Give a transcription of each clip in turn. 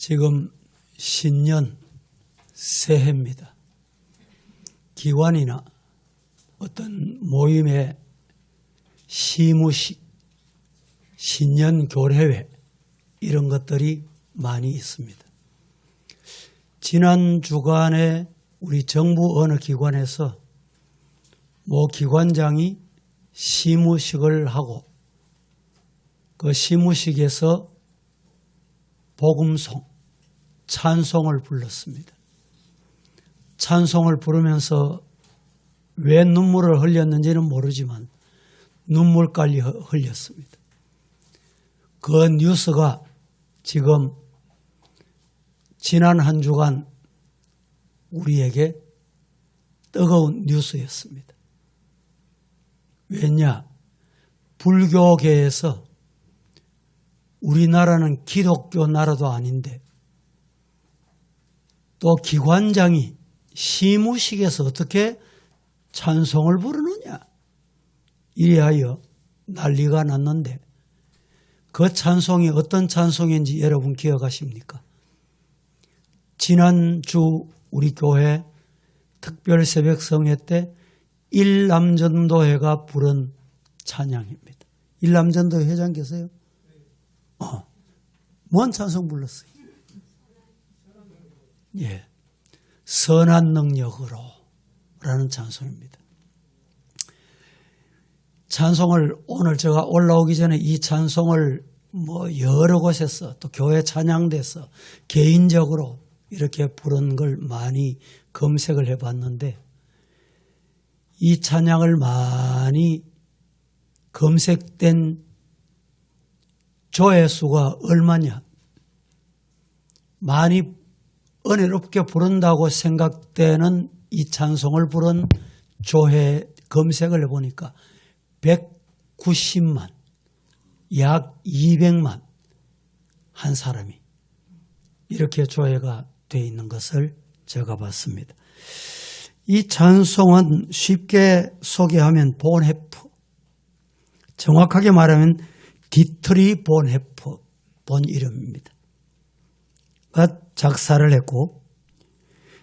지금 신년 새해입니다. 기관이나 어떤 모임의 시무식, 신년 교례회 이런 것들이 많이 있습니다. 지난 주간에 우리 정부 어느 기관에서 모 기관장이 시무식을 하고 그 시무식에서 복음송, 찬송을 불렀습니다. 찬송을 부르면서 왜 눈물을 흘렸는지는 모르지만 눈물까지 흘렸습니다. 그 뉴스가 지금 지난 한 주간 우리에게 뜨거운 뉴스였습니다. 왜냐? 불교계에서 우리나라는 기독교 나라도 아닌데 또 기관장이 시무식에서 어떻게 찬송을 부르느냐 이래하여 난리가 났는데 그 찬송이 어떤 찬송인지 여러분 기억하십니까? 지난주 우리 교회 특별 새벽 성회 때 일남전도회가 부른 찬양입니다. 일남전도 회장 계세요? 어. 뭔 찬송 불렀어요? 예. 선한 능력으로 라는 찬송입니다. 찬송을 오늘 제가 올라오기 전에 이 찬송을 뭐 여러 곳에서 또 교회 찬양대에서 개인적으로 이렇게 부른 걸 많이 검색을 해 봤는데 이 찬양을 많이 검색된 조회수가 얼마냐? 많이 은혜롭게 부른다고 생각되는 이 찬송을 부른 조회 검색을 해보니까 190만, 약 200만 한 사람이 이렇게 조회가 되어 있는 것을 제가 봤습니다. 이 찬송은 쉽게 소개하면 본헤프, 정확하게 말하면 디트리 본헤프 본 이름입니다. 작사를 했고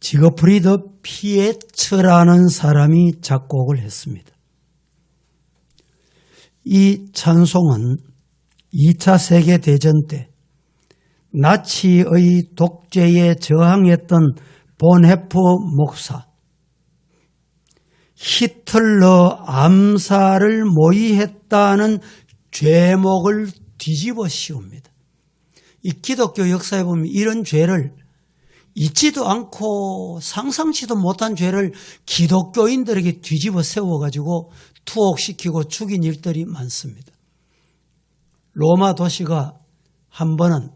지거프리드 피에츠라는 사람이 작곡을 했습니다. 이 찬송은 2차 세계대전 때 나치의 독재에 저항했던 본헤프 목사, 히틀러 암살을 모의했다는 죄목을 뒤집어 씌웁니다. 이 기독교 역사에 보면 이런 죄를 잊지도 않고 상상치도 못한 죄를 기독교인들에게 뒤집어 세워가지고 투옥시키고 죽인 일들이 많습니다. 로마 도시가 한 번은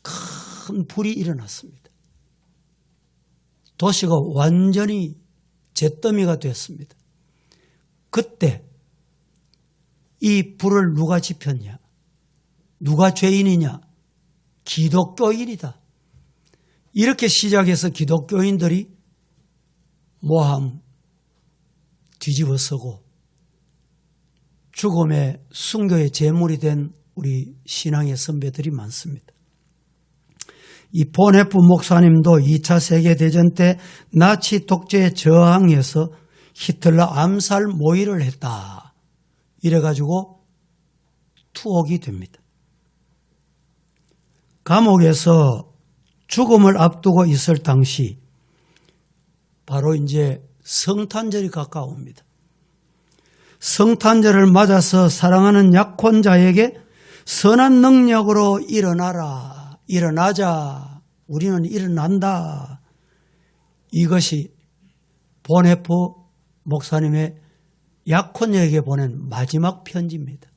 큰 불이 일어났습니다. 도시가 완전히 잿더미가 됐습니다. 그때 이 불을 누가 지폈냐? 누가 죄인이냐? 기독교인이다. 이렇게 시작해서 기독교인들이 모함 뒤집어 서고 죽음의 순교의 제물이 된 우리 신앙의 선배들이 많습니다. 이 보네프 목사님도 2차 세계대전 때 나치 독재에 저항해서 히틀러 암살 모의를 했다. 이래가지고 투옥이 됩니다. 감옥에서 죽음을 앞두고 있을 당시 바로 이제 성탄절이 가까웁니다. 성탄절을 맞아서 사랑하는 약혼자에게 선한 능력으로 일어나라, 일어나자, 우리는 일어난다. 이것이 보네프 목사님의 약혼녀에게 보낸 마지막 편지입니다.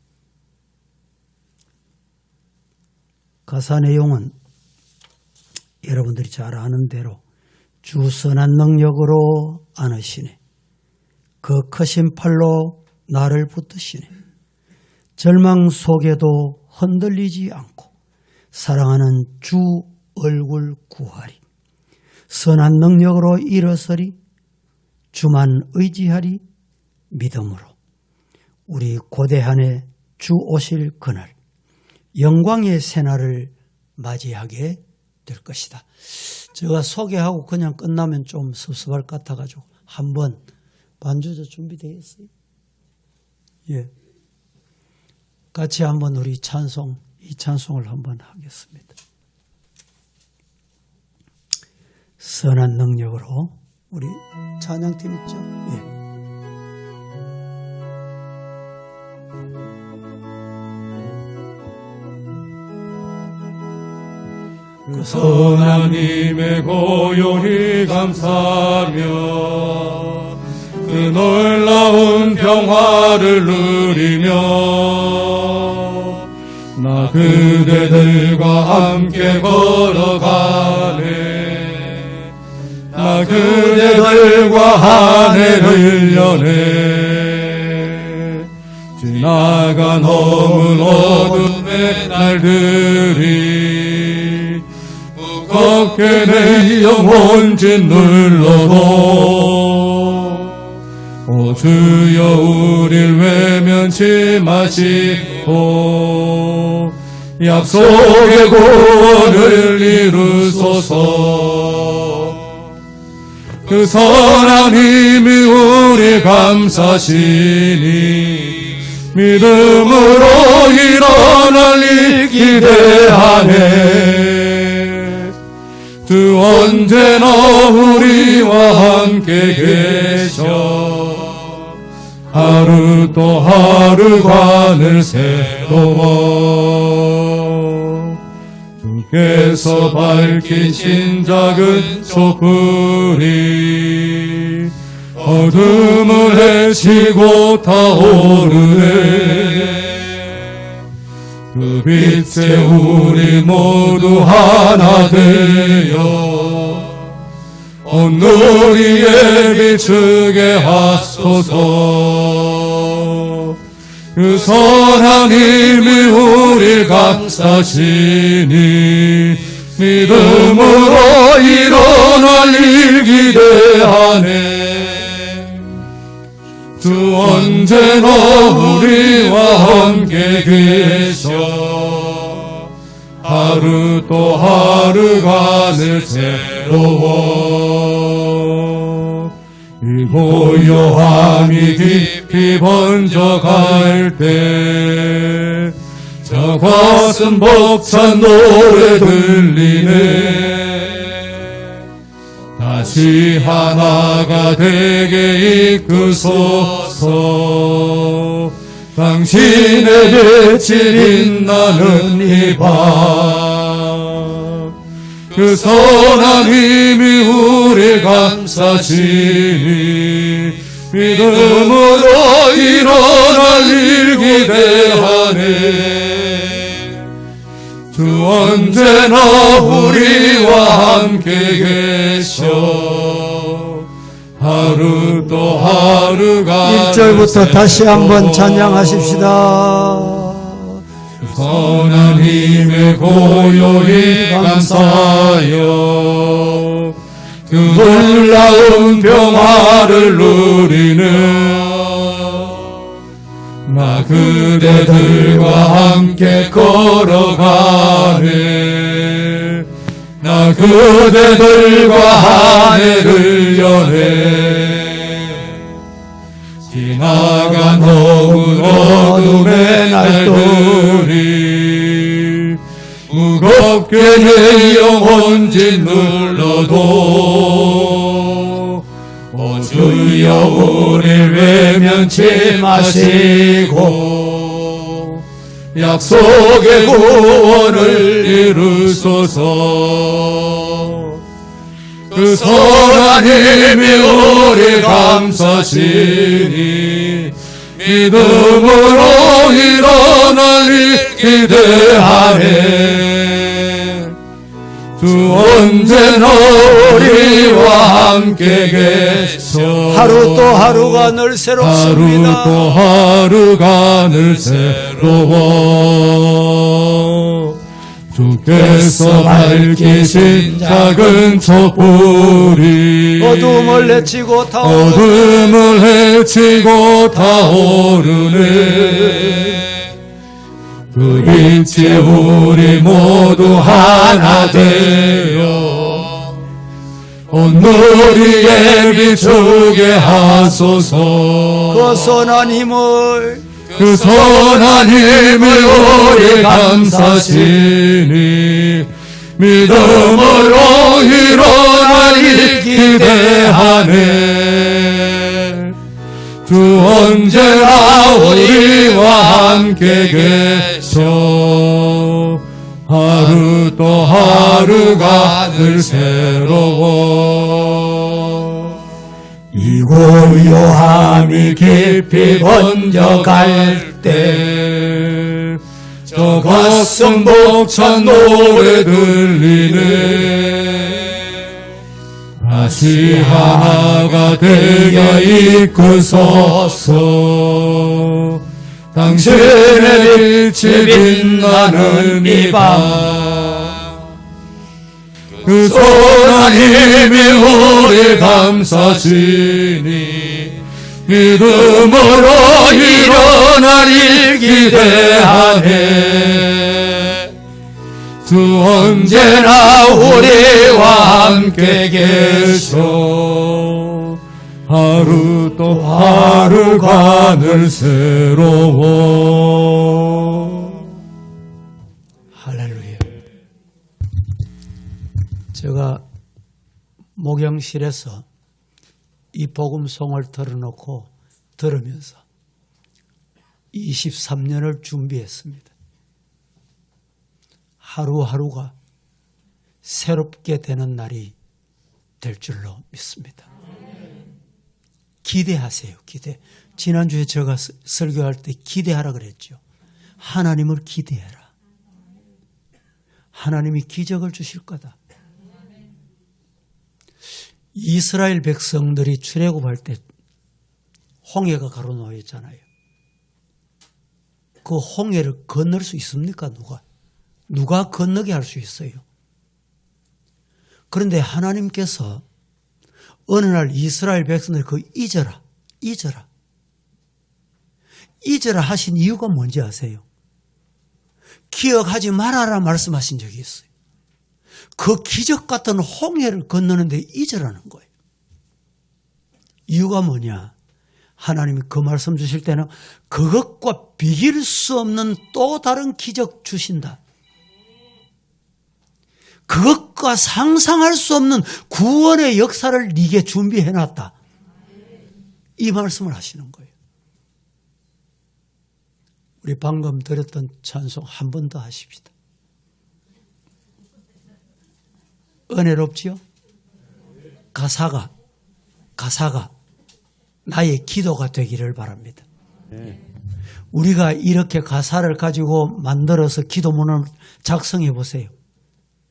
가사 내용은 여러분들이 잘 아는 대로 주 선한 능력으로 안으시네. 그 크신 팔로 나를 붙드시네. 절망 속에도 흔들리지 않고 사랑하는 주 얼굴 구하리. 선한 능력으로 일어서리 주만 의지하리 믿음으로 우리 고대한의 주 오실 그날 영광의 새날을 맞이하게 될 것이다. 제가 소개하고 그냥 끝나면 좀 섭섭할 것 같아가지고 한번 반주조 준비되어 있어요. 예. 같이 한번 우리 찬송, 이 찬송을 한번 하겠습니다. 선한 능력으로 우리 찬양팀 있죠? 예. 그 선하님의 고요히 감사하며 그 놀라운 평화를 누리며 나 그대들과 함께 걸어가네. 나 그대들과 한 해를 여네. 지나간 어문 어둠의 날들이 무겁게 내 영혼 짓눌러도 오 주여 우릴 외면치 마시고 약속의 구원을 이루소서. 그 선한 힘이 우리 감사시니 믿음으로 일어날 일 기대하네 주 언제나 우리와 함께 계셔? 하루 또 하루 관을 세워. 주께서 밝히신 작은 촛불이 어둠을 헤치고 타오르네 그 빛에 우리 모두 하나 되어 온누리에 비추게 하소서. 그 선한 힘이 우리 감싸시니 믿음으로 일어날 일 기대하네 주 언제나 우리와 함께 계셔. 하루 또 하루간을 새로워. 이 고요함이 깊이 번져갈 때 저 가슴 벅찬 노래 들리네 다시 하나가 되게 이끄소서. 당신의 빛이 빛나는 이밤그 선한 힘이 우리 감싸시니 믿음으로 일어날 일 기대하네 주 언제나 우리와 함께 계셔 하루 또 하루가 1절부터 다시 한번 찬양하십시다. 선한 힘에 고요히 감사하여 그 놀라운 평화를 누리는 나 그대들과 함께 걸어가네. 나 그대들과 한 해를 여네. 지나간 어두운 어둠의 날들이 무겁게 내 영혼 짓눌러도. 오 주여 우릴 외면치 마시고 약속의 구원을 이루소서. 그 선한 힘이 우리 감사시니 믿음으로 일어날 일 기대하네 주 언제나 우리와 함께 계셔. 하루 또 하루가 늘 하루 새롭습니다. 또 하루가 늘 새로워. 주께서 밝히신 작은 촛불이 어둠을 내치고 타오르는 어둠을 헤치고 타오르네 그 빛이 우리 모두 하나 되어 온누리에 비추게 하소서. 그 선한 힘을 그 선한 힘을 우리 감사시니 믿음으로 일어나기 기대하네 주 언제나 우리와 함께 계셔. 하루 또 하루가 늘 새로워. 이 고요함이 깊이 번져갈 때, 저 가슴 벅찬 노래 들리네. 다시 하나가 되어 이끄소서. 당신의 빛이 빛나는 이 밤. 그 선한 힘이 우리 감사시니 믿음으로 일어나리 기대하네 주 언제나 우리와 함께 계셔 하루 또 하루가 늘 새로워 할렐루야. 제가 목영실에서 이 복음송을 틀어놓고 들으면서 23년을 준비했습니다. 하루하루가 새롭게 되는 날이 될 줄로 믿습니다. 기대하세요, 기대. 지난주에 제가 스- 설교할 때 기대하라 그랬죠. 하나님을 기대해라. 하나님이 기적을 주실 거다. 이스라엘 백성들이 출애굽할 때 홍해가 가로놓여 있잖아요. 그 홍해를 건널 수 있습니까? 누가? 누가 건너게 할 수 있어요? 그런데 하나님께서 어느 날 이스라엘 백성들 그 잊어라, 잊어라. 잊어라 하신 이유가 뭔지 아세요? 기억하지 말아라 말씀하신 적이 있어요. 그 기적 같은 홍해를 건너는데 잊으라는 거예요. 이유가 뭐냐? 하나님이 그 말씀 주실 때는 그것과 비길 수 없는 또 다른 기적 주신다. 그것과 상상할 수 없는 구원의 역사를 네게 준비해 놨다. 이 말씀을 하시는 거예요. 우리 방금 드렸던 찬송 한 번 더 하십시다. 은혜롭지요? 가사가, 가사가 나의 기도가 되기를 바랍니다. 우리가 이렇게 가사를 가지고 만들어서 기도문을 작성해 보세요.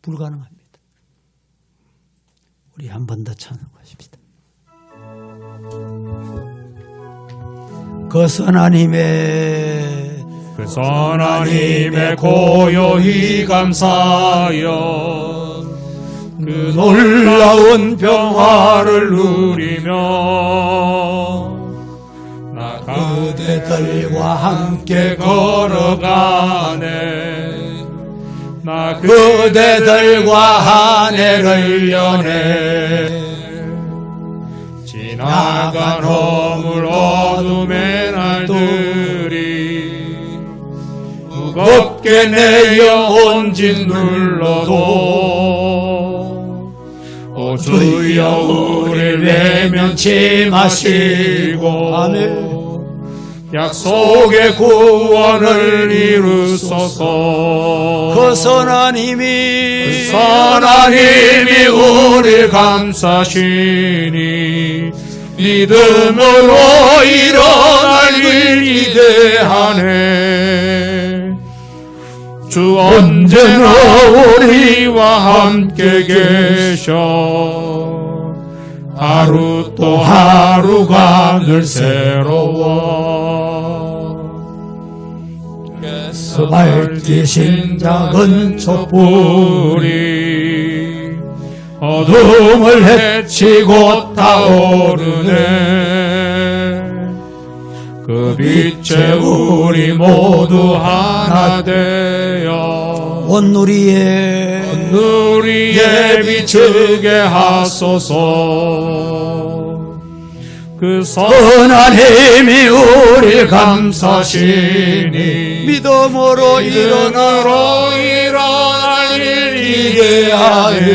불가능합니다. 우리 한 번 더 찬송하십시다. 그 선한 힘에 그 선한 힘에 고요히 감사하여 그 놀라운 평화를 누리며 나 그대들과 함께 걸어가네 나 그대들과 한 해를 연해 지나간 허물 어둠의 날들이 무겁게 내 영혼 짓눌러도 오 주여 우리 외면치 마시고 아멘. 약속의 구원을 이루소서. 그 선한 힘이 선한 힘이 우리 감사시니 믿음으로 일어날 일 기대하네. 주 언제나 우리와 함께 계셔 하루 또 하루가 늘 새로워. 밝히신 작은 촛불이 어둠을 헤치고 타오르네. 그 빛에 우리 모두 하나 되어 온누리에 누리에 비추게 하소서. 그 선한 힘이 우리 감사시니 믿음으로 일어나 일어나로 일어날 일 기대하네.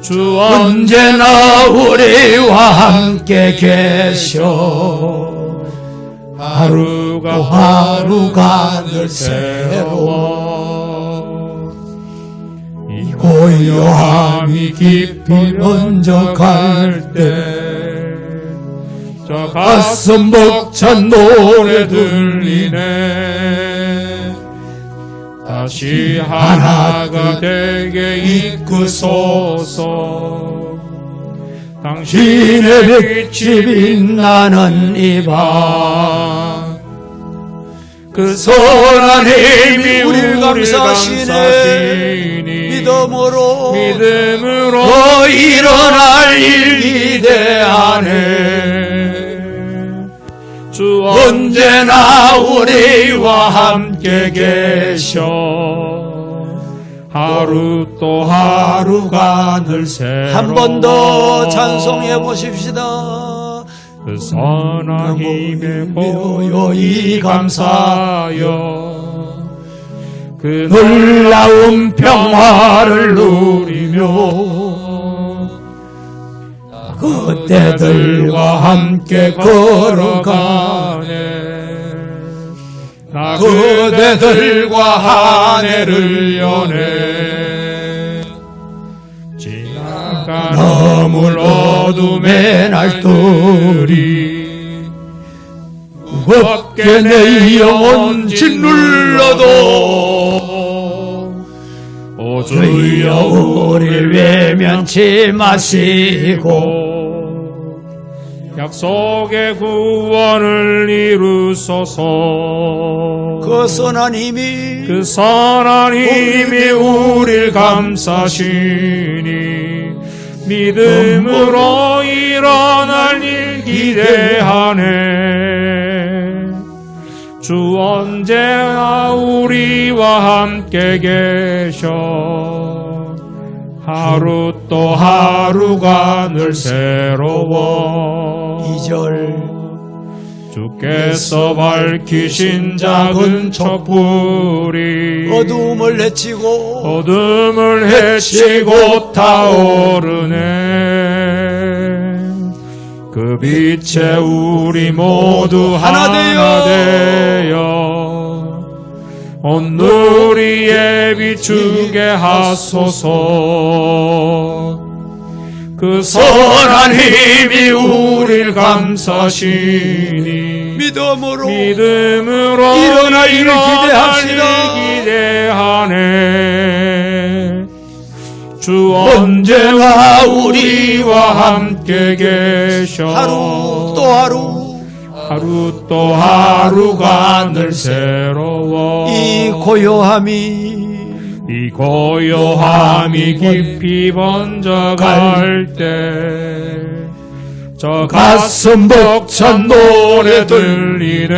주 언제나 우리와 함께 계셔 하루가 또 하루가 늘 새로워. 이 고요함이 깊이 먼저 갈 때 저 가슴 벅찬 노래 들리네. 다시 하나가 되게 이끄소서 당신의 빛이 빛나는 이밤. 그 선한 힘이 우리를. 감사시니 믿음으로. 믿음으로 더 일어날 일 기대하네 주 언제나 우리와 함께 계셔 하루 또 하루가 늘 새로워 한번 더 찬송해 보십시다. 그 선한 힘에 고요히 감사하여. 그 놀라운 평화를 누리며 그때들과 함께 걸어가네 나 그대들과 한 해를 연해 지나간 너물 어둠의 날들이 무겁게 내 영혼 짓눌러도 오 주여 우릴 외면치 마시고 약속의 구원을 이루소서. 그 선한 힘이 그 선한 힘이 우릴 감싸시니 믿음으로 일어날 일 기대하네. 주 언제나 우리와 함께 계셔 하루 또 하루가 늘 새로워. 이절 주께서 밝히신 작은 촛불이 어두움을 헤치고 어둠을 헤치고 타오르네. 그 빛에 우리 모두 하나 하나 되어 온누리에 비추게 하소서. 그 선한 힘이 우릴 감싸시니 믿음으로 믿음으로 일을 일어날 기대합시다. 일 기대하네. 주 언제나 우리와 함께 계셔. 하루 또 하루 하루 또 하루가 늘 새로워. 이 고요함이 이 고요함이 깊이 번져갈 때 저 가슴 벅찬 노래 들리네.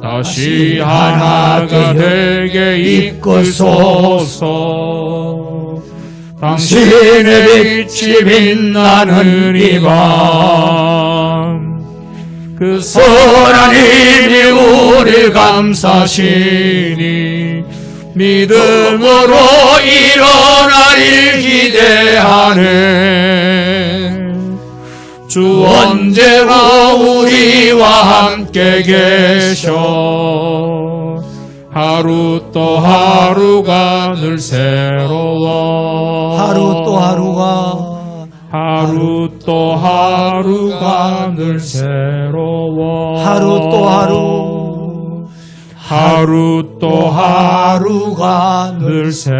다시 하나가 되게 이끄소서. 당신의 빛이 빛나는 이밤 그 선한 힘이 우릴 감싸시니 믿음으로 일어날 일 기대하네 주 언제나 우리와 함께 계셔. 하루 또 하루가 늘 새로워. 하루 또 하루가 하루 또 하루가 늘 새로워. 하루 또 하루 하루 또 하루가 늘 새로워